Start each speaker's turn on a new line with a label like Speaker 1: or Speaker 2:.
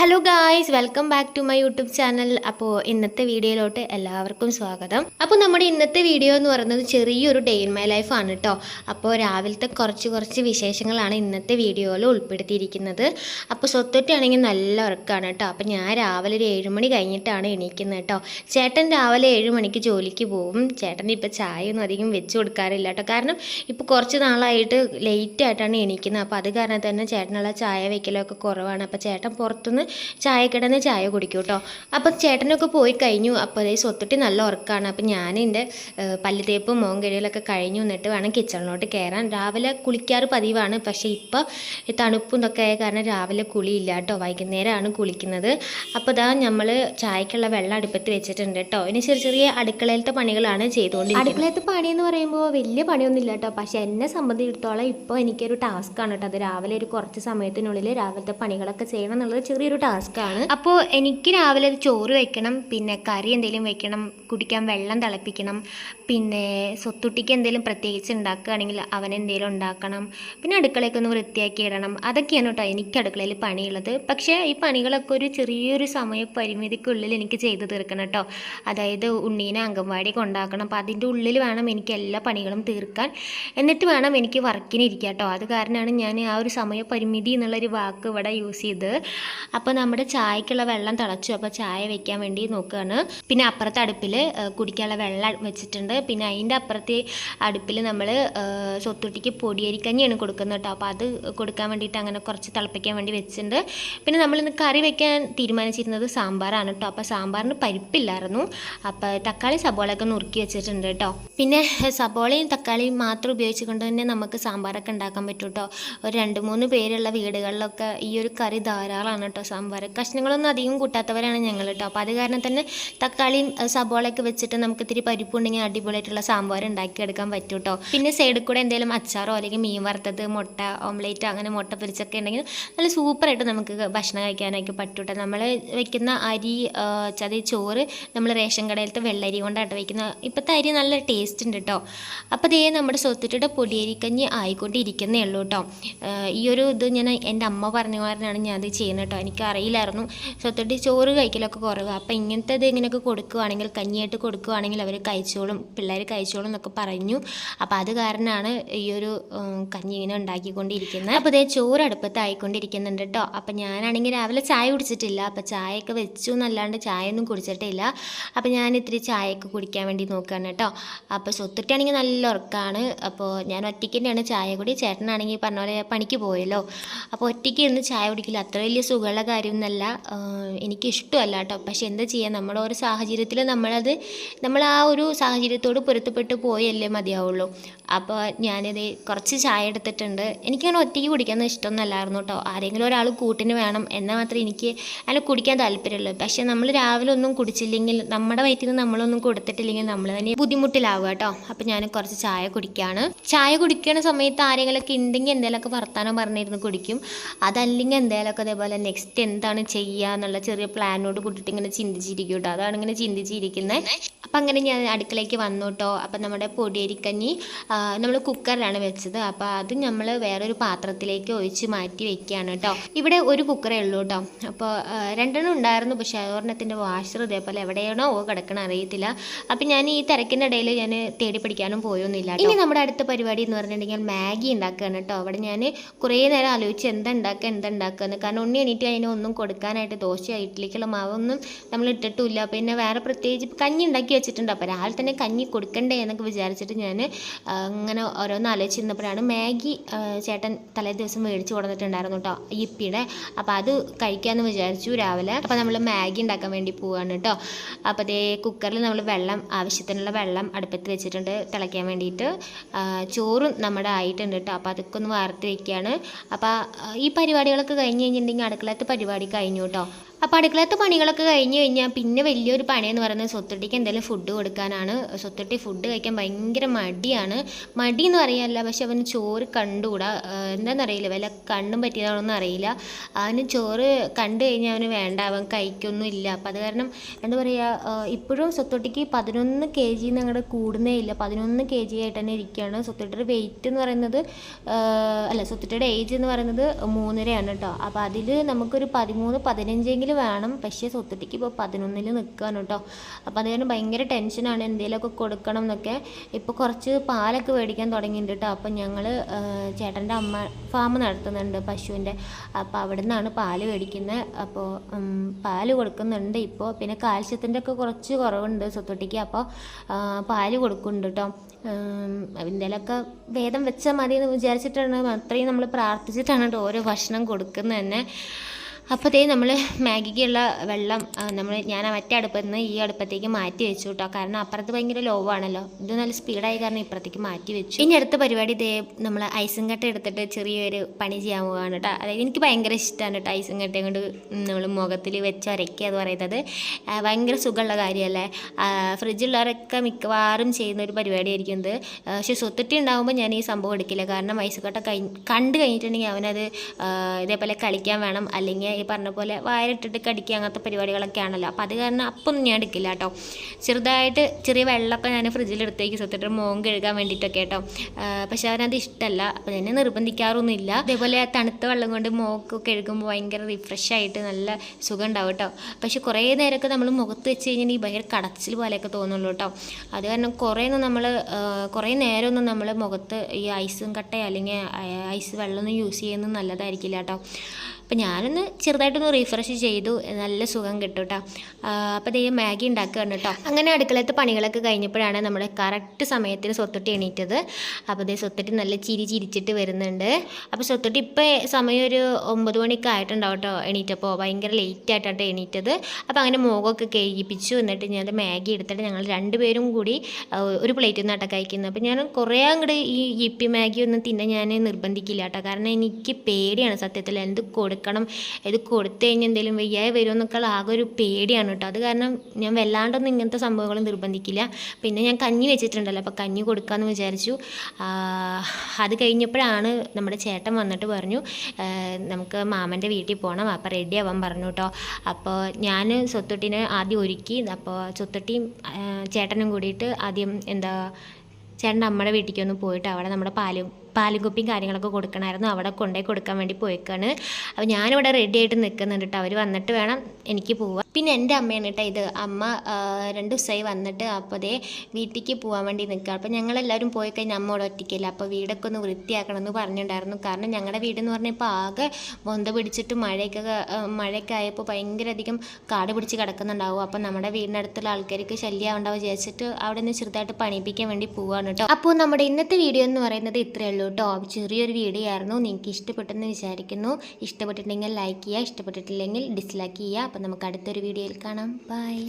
Speaker 1: Hello guys welcome back to my YouTube channel അപ്പോൾ ഇന്നത്തെ വീഡിയോയിലോട്ട് എല്ലാവർക്കും സ്വാഗതം. അപ്പോൾ നമ്മുടെ ഇന്നത്തെ വീഡിയോ എന്ന് പറയുന്നത് ചെറിയൊരു ഡേ ഇൻ മൈ ലൈഫ് ആണ് കേട്ടോ അപ്പോൾ രാവിലത്തെ കുറച്ച് കുറച്ച് വിശേഷങ്ങളാണ് ഇന്നത്തെ വീഡിയോയിൽ ഉൾപ്പെടുത്തിയിരിക്കുന്നത്. അപ്പോൾ സ്വത്തൊറ്റാണെങ്കിൽ നല്ല ഉറക്കമാണ് കേട്ടോ അപ്പോൾ ഞാൻ രാവിലെ ഒരു ഏഴുമണി കഴിഞ്ഞിട്ടാണ് എണീക്കുന്നത് കേട്ടോ ചേട്ടൻ രാവിലെ ഏഴ് മണിക്ക് ജോലിക്ക് പോകും ചേട്ടൻ ഇപ്പോൾ ചായ ഒന്നും അധികം വെച്ച് കൊടുക്കാറില്ല കേട്ടോ കാരണം ഇപ്പോൾ കുറച്ച് നാളായിട്ട് ലേറ്റ് ആയിട്ടാണ് എണീക്കുന്നത്. അപ്പോൾ അത് കാരണം തന്നെ ചേട്ടനുള്ള ചായ വയ്ക്കലൊക്കെ കുറവാണ്. അപ്പോൾ ചേട്ടൻ പുറത്തുനിന്ന് ചായ കിടന്ന് ചായ കുടിക്കും കേട്ടോ അപ്പം ചേട്ടനൊക്കെ പോയി കഴിഞ്ഞു. അപ്പോൾ അതേ സ്വത്തിട്ട് നല്ല ഉറക്കമാണ് അപ്പം ഞാൻ എന്റെ പല്ല് തേപ്പും മോൻ കഴിയലൊക്കെ കഴിഞ്ഞു. എന്നിട്ട് വേണം കിച്ചണിലോട്ട് കയറാൻ. രാവിലെ കുളിക്കാറ് പതിവാണ്. പക്ഷേ ഇപ്പോൾ തണുപ്പും ഇതൊക്കെ ആയ കാരണം രാവിലെ കുളിയില്ല കേട്ടോ. വൈകുന്നേരമാണ് കുളിക്കുന്നത്. അപ്പോൾ ഇതാ നമ്മൾ ചായക്കുള്ള വെള്ളം അടുപ്പത്ത് വെച്ചിട്ടുണ്ട് കേട്ടോ. ഇനി ചെറിയ ചെറിയ അടുക്കളയിലത്തെ പണികളാണ് ചെയ്തുകൊണ്ടിരിക്കുന്നത്. അടുക്കളയിലത്തെ പണി എന്ന് പറയുമ്പോൾ വലിയ പണിയൊന്നുമില്ല കേട്ടോ. പക്ഷേ എന്നെ സംബന്ധിച്ചിടത്തോളം ഇപ്പോൾ എനിക്കൊരു ടാസ്ക്കാണ് കേട്ടോ. അത് രാവിലെ ഒരു കുറച്ച് സമയത്തിനുള്ളിൽ രാവിലത്തെ പണികളൊക്കെ ചെയ്യണം എന്നുള്ളത് ചെറിയൊരു ടാസ്ക്കാണ് അപ്പോൾ എനിക്ക് രാവിലെ ഒരു ചോറ് വെക്കണം പിന്നെ കറി എന്തെങ്കിലും വെക്കണം കുടിക്കാൻ വെള്ളം തിളപ്പിക്കണം പിന്നെ സ്വത്തുട്ടിക്ക് എന്തെങ്കിലും പ്രത്യേകിച്ച് ഉണ്ടാക്കുകയാണെങ്കിൽ അവൻ എന്തെങ്കിലും ഉണ്ടാക്കണം പിന്നെ അടുക്കളയൊക്കെ ഒന്ന് വൃത്തിയാക്കി ഇടണം. അതൊക്കെയാണ് കേട്ടോ എനിക്ക് അടുക്കളയിൽ പണിയുള്ളത്. പക്ഷേ ഈ പണികളൊക്കെ ഒരു ചെറിയൊരു സമയ പരിമിതിക്കുള്ളിൽ എനിക്ക് ചെയ്തു തീർക്കണം കേട്ടോ. അതായത് ഉണ്ണീനെ അംഗൻവാടി കൊണ്ടാക്കണം. അപ്പോൾ അതിന്റെ ഉള്ളിൽ വേണം എനിക്ക് എല്ലാ പണികളും തീർക്കാൻ. എന്നിട്ട് വേണം എനിക്ക് വർക്കിന് ഇരിക്കുക കേട്ടോ. അത് കാരണമാണ് ഞാൻ ആ ഒരു സമയ പരിമിതി എന്നുള്ളൊരു വാക്ക് ഇവിടെ യൂസ് ചെയ്ത് അപ്പോൾ നമ്മുടെ ചായക്കുള്ള വെള്ളം തിളച്ചു. അപ്പോൾ ചായ വെക്കാൻ വേണ്ടി നോക്കുകയാണ് പിന്നെ അപ്പുറത്തെ അടുപ്പിൽ കുടിക്കാനുള്ള വെള്ളം വെച്ചിട്ടുണ്ട്. പിന്നെ അതിന്റെ അപ്പുറത്തെ അടുപ്പിൽ നമ്മൾ സ്വത്തുട്ടിക്ക് പൊടിയരിക്കഞ്ഞിയാണ് കൊടുക്കുന്നത് കേട്ടോ. അപ്പോൾ അത് കൊടുക്കാൻ വേണ്ടിയിട്ട് അങ്ങനെ കുറച്ച് തിളപ്പിക്കാൻ വേണ്ടി വെച്ചിട്ടുണ്ട്. പിന്നെ നമ്മൾ നമ്മളിന്ന് കറി വെക്കാൻ തീരുമാനിച്ചിരുന്നത് സാമ്പാറാണ് കേട്ടോ. അപ്പോൾ സാമ്പാറിന് പരിപ്പില്ലായിരുന്നു. അപ്പോൾ തക്കാളി സബോളയൊക്കെ നുറുക്കി വെച്ചിട്ടുണ്ട് കേട്ടോ. പിന്നെ സബോളയും തക്കാളിയും മാത്രം ഉപയോഗിച്ചുകൊണ്ട് തന്നെ നമുക്ക് സാമ്പാറൊക്കെ ഉണ്ടാക്കാൻ പറ്റും കേട്ടോ. ഒരു രണ്ട് മൂന്ന് പേരുള്ള വീടുകളിലൊക്കെ ഈ ഒരു കറി ധാരാളമാണ് കേട്ടോ സാമ്പാർ കഷ്ണങ്ങളൊന്നും അധികം കൂട്ടാത്തവരാണ് ഞങ്ങൾ കേട്ടോ അപ്പോൾ അത് കാരണം തന്നെ തക്കാളിയും സബോളയൊക്കെ വെച്ചിട്ട് നമുക്ക് ഇത്തിരി പരിപ്പുണ്ടെങ്കിൽ അടിപൊളിയായിട്ടുള്ള സാമ്പാർ ഉണ്ടാക്കിയെടുക്കാൻ പറ്റും കേട്ടോ പിന്നെ സൈഡിൽ കൂടെ എന്തെങ്കിലും അച്ചാറോ അല്ലെങ്കിൽ മീൻ വറുത്തത് മുട്ട ഓംലേറ്റ് അങ്ങനെ മുട്ട പൊരിച്ചൊക്കെ ഉണ്ടെങ്കിൽ നല്ല സൂപ്പറായിട്ട് നമുക്ക് ഭക്ഷണം കഴിക്കാനൊക്കെ പറ്റും കേട്ടോ നമ്മൾ വെക്കുന്ന അരി ചതി ചോറ് നമ്മൾ റേഷൻ കടയിലത്തെ വെള്ളരി കൊണ്ടായിട്ട് വെക്കുന്നത് ഇപ്പോഴത്തെ അരി നല്ല ടേസ്റ്റ് ഉണ്ട് കേട്ടോ അപ്പോൾ ഇതേ നമ്മുടെ സ്വത്തുട്ടിയുടെ പൊടിയരിക്കഞ്ഞി ആയിക്കൊണ്ടിരിക്കുന്നേ ഉള്ളൂ കേട്ടോ ഈ ഒരു ഇത് ഞാൻ എന്റെ അമ്മ പറഞ്ഞ കാരനാണ് ഞാൻ അത് ചെയ്യുന്നത് കേട്ടോ എനിക്ക് അറിയില്ലായിരുന്നു. സ്വത്തിട്ട് ചോറ് കഴിക്കലൊക്കെ കുറവ്. അപ്പോൾ ഇങ്ങനത്തെ ഇത് ഇങ്ങനെയൊക്കെ കൊടുക്കുവാണെങ്കിൽ കഞ്ഞിയായിട്ട് കൊടുക്കുവാണെങ്കിൽ അവർ കഴിച്ചോളും പിള്ളേർ കഴിച്ചോളും എന്നൊക്കെ പറഞ്ഞു. അപ്പോൾ അത് കാരണമാണ് ഈ ഒരു കഞ്ഞി ഇങ്ങനെ ഉണ്ടാക്കിക്കൊണ്ടിരിക്കുന്നത്. അപ്പോൾ ഇതേ ചോറ് അടുപ്പത്ത് ആയിക്കൊണ്ടിരിക്കുന്നുണ്ട് കേട്ടോ അപ്പോൾ ഞാനാണെങ്കിൽ രാവിലെ ചായ കുടിച്ചിട്ടില്ല. അപ്പോൾ ചായയൊക്കെ വെച്ചു എന്നല്ലാണ്ട് ചായ ഒന്നും കുടിച്ചിട്ടില്ല. അപ്പോൾ ഞാൻ ഇത്തിരി ചായയൊക്കെ കുടിക്കാൻ വേണ്ടി നോക്കുകയാണ് കേട്ടോ അപ്പോൾ സ്വത്തിട്ടാണെങ്കിൽ നല്ല ഉറക്കമാണ് അപ്പോൾ ഞാൻ ഒറ്റയ്ക്ക് തന്നെയാണ് ചായ കുടി. ചേട്ടനാണെങ്കിൽ പറഞ്ഞ പോലെ പണിക്ക് പോയല്ലോ. അപ്പോൾ ഒറ്റയ്ക്ക് ഇരുന്ന് ചായ കുടിക്കില്ല. അത്ര വലിയ സുഖമുള്ള ആഹ് എനിക്ക് എനിക്കിഷ്ടമല്ല കേട്ടോ. പക്ഷെ എന്താ ചെയ്യുക നമ്മൾ ഓരോ സാഹചര്യത്തിൽ നമ്മളത് നമ്മൾ ആ ഒരു സാഹചര്യത്തോട് പൊരുത്തപ്പെട്ട് പോയല്ലേ മതിയാവുള്ളൂ. അപ്പോൾ ഞാനിത് കുറച്ച് ചായ എടുത്തിട്ടുണ്ട്. എനിക്കങ്ങനെ ഒറ്റയ്ക്ക് കുടിക്കാൻ ഇഷ്ടമൊന്നുമല്ലായിരുന്നു കേട്ടോ ആരെങ്കിലും ഒരാൾ കൂട്ടിന് വേണം എന്നാൽ മാത്രമേ എനിക്ക് അങ്ങനെ കുടിക്കാൻ താല്പര്യമുള്ളൂ. പക്ഷേ നമ്മൾ രാവിലെ ഒന്നും കുടിച്ചില്ലെങ്കിൽ നമ്മുടെ വയറ്റിൽ നിന്ന് നമ്മളൊന്നും കൊടുത്തിട്ടില്ലെങ്കിൽ നമ്മൾ തന്നെ ബുദ്ധിമുട്ടിലാവുക കേട്ടോ അപ്പോൾ ഞാൻ കുറച്ച് ചായ കുടിക്കുകയാണ് ചായ കുടിക്കുന്ന സമയത്ത് ആരെങ്കിലുമൊക്കെ ഉണ്ടെങ്കിൽ എന്തെങ്കിലുമൊക്കെ വർത്താനം പറഞ്ഞിരുന്ന് കുടിക്കും. അതല്ലെങ്കിൽ എന്തെങ്കിലുമൊക്കെ അതേപോലെ നെക്സ്റ്റ് എന്താണ് ചെയ്യുക എന്നുള്ള ചെറിയ പ്ലാനോട് കൂട്ടിയിട്ട് ഇങ്ങനെ ചിന്തിച്ചിരിക്കും കേട്ടോ അതാണ് ഇങ്ങനെ ചിന്തിച്ചിരിക്കുന്നത് അപ്പം അങ്ങനെ ഞാൻ അടുക്കളയ്ക്ക് വന്നു കേട്ടോ അപ്പം നമ്മുടെ പൊടിയരിക്കഞ്ഞി നമ്മൾ കുക്കറിലാണ് വെച്ചത്. അപ്പോൾ അത് നമ്മൾ വേറൊരു പാത്രത്തിലേക്ക് ഒഴിച്ച് മാറ്റി വെക്കുകയാണ് കേട്ടോ ഇവിടെ ഒരു കുക്കറേ ഉള്ളൂ കേട്ടോ അപ്പോൾ രണ്ടെണ്ണം ഉണ്ടായിരുന്നു. പക്ഷേ ഒരെണ്ണത്തിന്റെ വാഷർ ഇതേപോലെ എവിടെയാണോ ഓ കിടക്കണം അറിയത്തില്ല. അപ്പം ഞാൻ ഈ തിരക്കിന്റെ ഇടയിൽ ഞാൻ തേടി പിടിക്കാനും പോയൊന്നുമില്ല ഇനി നമ്മുടെ അടുത്ത പരിപാടി എന്ന് പറഞ്ഞിട്ടുണ്ടെങ്കിൽ മാഗി ഉണ്ടാക്കുകയാണ് കേട്ടോ അവിടെ ഞാൻ കുറേ നേരം ആലോചിച്ച് എന്താ ഉണ്ടാക്കുക എന്ന്. കാരണം ഉണ്ണി എണീറ്റ് അതിനെ ഒന്നും കൊടുക്കാനായിട്ട് ദോശ ഇഡ്ഡലിക്കുള്ള മാവൊന്നും നമ്മൾ ഇട്ടിട്ടില്ല പിന്നെ വേറെ പ്രത്യേകിച്ച് കഞ്ഞി ഉണ്ടാക്കി വെച്ചിട്ടുണ്ട്. അപ്പോൾ രാവിലെ തന്നെ കഞ്ഞി കൊടുക്കണ്ടേ എന്നൊക്കെ വിചാരിച്ചിട്ട് ഞാൻ അങ്ങനെ ഓരോന്ന് ആലോചിച്ചിരുന്നപ്പോഴാണ് മാഗി ചേട്ടൻ തലേ ദിവസം മേടിച്ച് കൊടുത്തിട്ടുണ്ടായിരുന്നു കേട്ടോ ഇപ്പിയുടെ അപ്പോൾ അത് കഴിക്കാമെന്ന് വിചാരിച്ചു രാവിലെ. അപ്പോൾ നമ്മൾ മാഗി ഉണ്ടാക്കാൻ വേണ്ടി പോവുകയാണ് കേട്ടോ അപ്പോൾ അതേ കുക്കറിൽ നമ്മൾ വെള്ളം ആവശ്യത്തിനുള്ള വെള്ളം അടുപ്പത്ത് വെച്ചിട്ടുണ്ട് തിളയ്ക്കാൻ വേണ്ടിയിട്ട്. ചോറും നമ്മുടെ ആയിട്ടുണ്ട് കേട്ടോ അപ്പോൾ അതൊക്കെ ഒന്ന് വാർത്ത് വെക്കുകയാണ് അപ്പോൾ ഈ പരിപാടികളൊക്കെ കഴിഞ്ഞ് കഴിഞ്ഞിട്ടുണ്ടെങ്കിൽ അടുക്കളത്തെ പരിപാടി കഴിഞ്ഞു കേട്ടോ അപ്പോൾ അടുക്കളത്തെ പണികളൊക്കെ കഴിഞ്ഞ് കഴിഞ്ഞാൽ പിന്നെ വലിയൊരു പണിയെന്ന് പറയുന്നത് സ്വത്തുട്ടിക്ക് എന്തെങ്കിലും ഫുഡ് കൊടുക്കാനാണ്. സ്വത്തുട്ടി ഫുഡ് കഴിക്കാൻ ഭയങ്കര മടിയാണ്. മടി എന്ന് പറയാനല്ല പക്ഷെ അവന് ചോറ് കണ്ടുകൂടാ. എന്താണെന്നറിയില്ല വല്ല കണ്ണും പറ്റിയതാണോന്നും അറിയില്ല. അവന് ചോറ് കണ്ടു കഴിഞ്ഞാൽ അവന് വേണ്ട അവൻ കഴിക്കൊന്നും ഇല്ല. അപ്പം അത് കാരണം എന്താ പറയുക ഇപ്പോഴും സ്വത്തൊട്ടിക്ക് പതിനൊന്ന് കെ ജി ഞങ്ങളുടെ കൂടുന്നേ ഇല്ല. പതിനൊന്ന് കെ ജി ആയിട്ട് തന്നെ ഇരിക്കുകയാണ് സ്വത്തൊട്ടിയുടെ വെയിറ്റ് എന്ന് പറയുന്നത് അല്ല സ്വത്തൊട്ടിയുടെ ഏജ് എന്ന് പറയുന്നത് മൂന്നരയാണ് കേട്ടോ അപ്പോൾ അതിൽ നമുക്കൊരു പതിമൂന്ന് പതിനഞ്ചെങ്കിലും വേണം. പക്ഷേ സ്വത്തൊട്ടിക്ക് ഇപ്പോൾ പതിനൊന്നിൽ നിൽക്കുകയാണ് കേട്ടോ. അപ്പോൾ അതുകൊണ്ട് ഭയങ്കര ടെൻഷനാണ് എന്തെങ്കിലുമൊക്കെ കൊടുക്കണം എന്നൊക്കെ. ഇപ്പോൾ കുറച്ച് പാലൊക്കെ മേടിക്കാൻ തുടങ്ങിയിട്ടുണ്ട് കേട്ടോ. അപ്പോൾ ഞങ്ങൾ ചേട്ടന്റെ അമ്മ ഫാം നടത്തുന്നുണ്ട് പശുവിന്റെ അപ്പോൾ അവിടെ നിന്നാണ് പാൽ മേടിക്കുന്നത് അപ്പോൾ പാൽ കൊടുക്കുന്നുണ്ട് ഇപ്പോൾ പിന്നെ കാൽസ്യത്തിന്റെ ഒക്കെ കുറച്ച് കുറവുണ്ട് സ്വത്തൊട്ടിക്ക്. അപ്പോൾ പാൽ കൊടുക്കുന്നുണ്ട് കേട്ടോ. എന്തെങ്കിലുമൊക്കെ ഭേദം വെച്ചാൽ മതി എന്ന് വിചാരിച്ചിട്ടാണ്. അത്രയും നമ്മൾ പ്രാർത്ഥിച്ചിട്ടാണ് കേട്ടോ ഓരോ ഭക്ഷണം കൊടുക്കുന്നത് തന്നെ. അപ്പോൾ ദേ നമ്മൾ മാഗിക്കുള്ള വെള്ളം നമ്മൾ ഞാൻ മറ്റേ അടുപ്പത്ത് നിന്ന് ഈ അടുപ്പത്തേക്ക് മാറ്റി വെച്ചു കേട്ടോ കാരണം അപ്പുറത്ത് ഭയങ്കര ലോ ആണല്ലോ. ഇത് നല്ല സ്പീഡായി കാരണം ഇപ്പുറത്തേക്ക് മാറ്റി വെച്ചു. ഇനി അടുത്ത പരിപാടി ഇതേ നമ്മൾ ഐസും കട്ട എടുത്തിട്ട് ചെറിയൊരു പണി ചെയ്യാൻ പോവാണ് കേട്ടോ അതായത് എനിക്ക് ഭയങ്കര ഇഷ്ടമാണ് കേട്ടോ ഐസും കട്ടയും കൊണ്ട് നമ്മൾ മുഖത്തിൽ വെച്ച് അരയ്ക്കുക എന്ന് പറയുന്നത്. ഭയങ്കര സുഖമുള്ള കാര്യമല്ലേ? ഫ്രിഡ്ജുള്ളവരൊക്കെ മിക്കവാറും ചെയ്യുന്ന ഒരു പരിപാടിയായിരിക്കും ഇത്. പക്ഷേ സ്വത്തിട്ടി ഉണ്ടാകുമ്പോൾ ഞാൻ ഈ സംഭവം എടുക്കില്ല. കാരണം ഐസ് കട്ട കഴി കണ്ടു കഴിഞ്ഞിട്ടുണ്ടെങ്കിൽ അവനത് ഇതേപോലെ കളിക്കാൻ വേണം. അല്ലെങ്കിൽ ഈ പറഞ്ഞ പോലെ വായലിട്ടിട്ട് കടിക്കുക അങ്ങനത്തെ പരിപാടികളൊക്കെ ആണല്ലോ. അപ്പോൾ അത് കാരണം അപ്പൊന്നും ഞാൻ എടുക്കില്ല കേട്ടോ. ചെറുതായിട്ട് ചെറിയ വെള്ളമൊക്കെ ഞാൻ ഫ്രിഡ്ജിൽ എടുത്തേക്ക് സത്തിട്ട് മോൻ കഴുകാൻ വേണ്ടിയിട്ടൊക്കെ കേട്ടോ. പക്ഷെ അവനത് ഇഷ്ടമല്ല അപ്പോൾ എന്നെ നിർബന്ധിക്കാറൊന്നുമില്ല. അതേപോലെ തണുത്ത വെള്ളം കൊണ്ട് മോക്ക് കഴുകുമ്പോൾ ഭയങ്കര റിഫ്രഷ് ആയിട്ട് നല്ല സുഖം ഉണ്ടാവും കേട്ടോ. പക്ഷെ കുറേ നേരമൊക്കെ നമ്മൾ മുഖത്ത് വെച്ച് കഴിഞ്ഞാൽ ഈ ഭയങ്കര കടച്ചിൽ പോലെയൊക്കെ തോന്നുള്ളൂ കേട്ടോ. അത് കാരണം കുറേ ഒന്നും നമ്മൾ കുറേ നേരമൊന്നും നമ്മൾ മുഖത്ത് ഈ ഐസും കട്ടയോ അല്ലെങ്കിൽ ഐസ് വെള്ളമൊന്നും യൂസ് ചെയ്യുന്നത് നല്ലതായിരിക്കില്ല കേട്ടോ. അപ്പം ഞാനൊന്ന് ചെറുതായിട്ടൊന്ന് റീഫ്രഷ് ചെയ്തു. നല്ല സുഖം കിട്ടും കേട്ടോ അപ്പോൾ ദൈവം മാഗി ഉണ്ടാക്കുകയാണ് കേട്ടോ അങ്ങനെ അടുക്കളത്തെ പണികളൊക്കെ കഴിഞ്ഞപ്പോഴാണ് നമ്മൾ കറക്റ്റ് സമയത്തിന് സ്വത്തൊട്ടി എണീറ്റത്. അപ്പോൾ ദേ സ്വത്തൊട്ടി നല്ല ചിരി ചിരിച്ചിട്ട് വരുന്നുണ്ട്. അപ്പോൾ സ്വത്തൊട്ടി ഇപ്പോൾ സമയം ഒരു ഒമ്പത് മണിയൊക്കെ ആയിട്ടുണ്ടാവും കേട്ടോ എണീറ്റപ്പോൾ ഭയങ്കര ലേറ്റ് ആയിട്ടാണ് എണീറ്റത്. അപ്പോൾ അങ്ങനെ മുഖമൊക്കെ കഴുകിപ്പിച്ചു. എന്നിട്ട് ഞാൻ മാഗി എടുത്തിട്ട് ഞങ്ങൾ രണ്ടുപേരും കൂടി ഒരു പ്ലേറ്റിൽ അട്ടൊക്കെ കഴിക്കുന്നത് അപ്പോൾ ഞാൻ കുറേ അങ്ങോട്ട് ഈ ഇപ്പി മാഗി ഒന്നും തിന്നാൻ ഞാൻ നിർബന്ധിക്കില്ല കേട്ടോ കാരണം എനിക്ക് പേടിയാണ് സത്യത്തിൽ എന്ത് കൊടുക്കണം ഇത് കൊടുത്തു കഴിഞ്ഞാൽ എന്തെങ്കിലും വയ്യാതെ വരുമെന്നൊക്കെ ആകെ ഒരു പേടിയാണ് കേട്ടോ. അത് കാരണം ഞാൻ വല്ലാണ്ടൊന്നും ഇങ്ങനത്തെ സംഭവങ്ങൾ നിർബന്ധിക്കില്ല. പിന്നെ ഞാൻ കഞ്ഞി വെച്ചിട്ടുണ്ടല്ലോ. അപ്പോൾ കഞ്ഞി കൊടുക്കാമെന്ന് വിചാരിച്ചു. അത് കഴിഞ്ഞപ്പോഴാണ് നമ്മുടെ ചേട്ടൻ വന്നിട്ട് പറഞ്ഞു നമുക്ക് മാമന്റെ വീട്ടിൽ പോകണം അപ്പോൾ റെഡി ആവാൻ പറഞ്ഞു കേട്ടോ. അപ്പോൾ ഞാൻ സ്വത്തൊട്ടിനെ ആദ്യം ഒരുക്കി. അപ്പോൾ സ്വത്തൊട്ടിയും ചേട്ടനും കൂടിയിട്ട് ആദ്യം എന്താ ചേട്ടന്റെ അമ്മയുടെ വീട്ടിലേക്ക് ഒന്ന് പോയിട്ട് അവിടെ നമ്മുടെ പാലും പാലും കുപ്പിയും കാര്യങ്ങളൊക്കെ കൊടുക്കണമായിരുന്നു. അവിടെ കൊണ്ടുപോയി കൊടുക്കാൻ വേണ്ടി പോയിക്കാണ്. അപ്പോൾ ഞാനിവിടെ റെഡി ആയിട്ട് നിൽക്കുന്നുണ്ട് കേട്ടോ അവർ വന്നിട്ട് വേണം എനിക്ക് പോവാൻ. പിന്നെ എന്റെ അമ്മയാണ് കേട്ടോ ഇത്. അമ്മ രണ്ട് ദിവസമായി വന്നിട്ട് അപ്പോൾ അതേ വീട്ടിലേക്ക് പോകാൻ വേണ്ടി നിൽക്കുക അപ്പോൾ ഞങ്ങളെല്ലാവരും പോയി കഴിഞ്ഞാൽ അമ്മ അവിടെ ഒറ്റയ്ക്കില്ല. അപ്പോൾ വീടൊക്കെ ഒന്ന് വൃത്തിയാക്കണം എന്ന് പറഞ്ഞിട്ടുണ്ടായിരുന്നു. കാരണം ഞങ്ങളുടെ വീട് എന്ന് പറഞ്ഞാൽ ഇപ്പോൾ ആകെ ബൊന്ത പിടിച്ചിട്ട് മഴയൊക്കെ മഴയൊക്കെ ആയപ്പോൾ ഭയങ്കര അധികം കാട് പിടിച്ച് കിടക്കുന്നുണ്ടാവും. അപ്പോൾ നമ്മുടെ വീടിനടുത്തുള്ള ആൾക്കാർക്ക് ശല്യമാവുണ്ടാവും വിചാരിച്ചിട്ട് അവിടെ നിന്ന് ചെറുതായിട്ട് പണിയിപ്പിക്കാൻ വേണ്ടി പോവാണ് കേട്ടോ അപ്പോൾ നമ്മുടെ ഇന്നത്തെ വീഡിയോ എന്ന് പറയുന്നത് ഇത്രയേ ഉള്ളൂ. കേട്ടോ ചെറിയൊരു വീഡിയോ ആയിരുന്നു നിങ്ങൾക്ക് ഇഷ്ടപ്പെട്ടെന്ന് വിചാരിക്കുന്നു. ഇഷ്ടപ്പെട്ടിട്ടുണ്ടെങ്കിൽ ലൈക്ക് ചെയ്യുക ഇഷ്ടപ്പെട്ടിട്ടില്ലെങ്കിൽ ഡിസ്ലൈക്ക് ചെയ്യുക. അപ്പോൾ നമുക്ക് അടുത്തൊരു വീഡിയോയിൽ കാണാം. ബൈ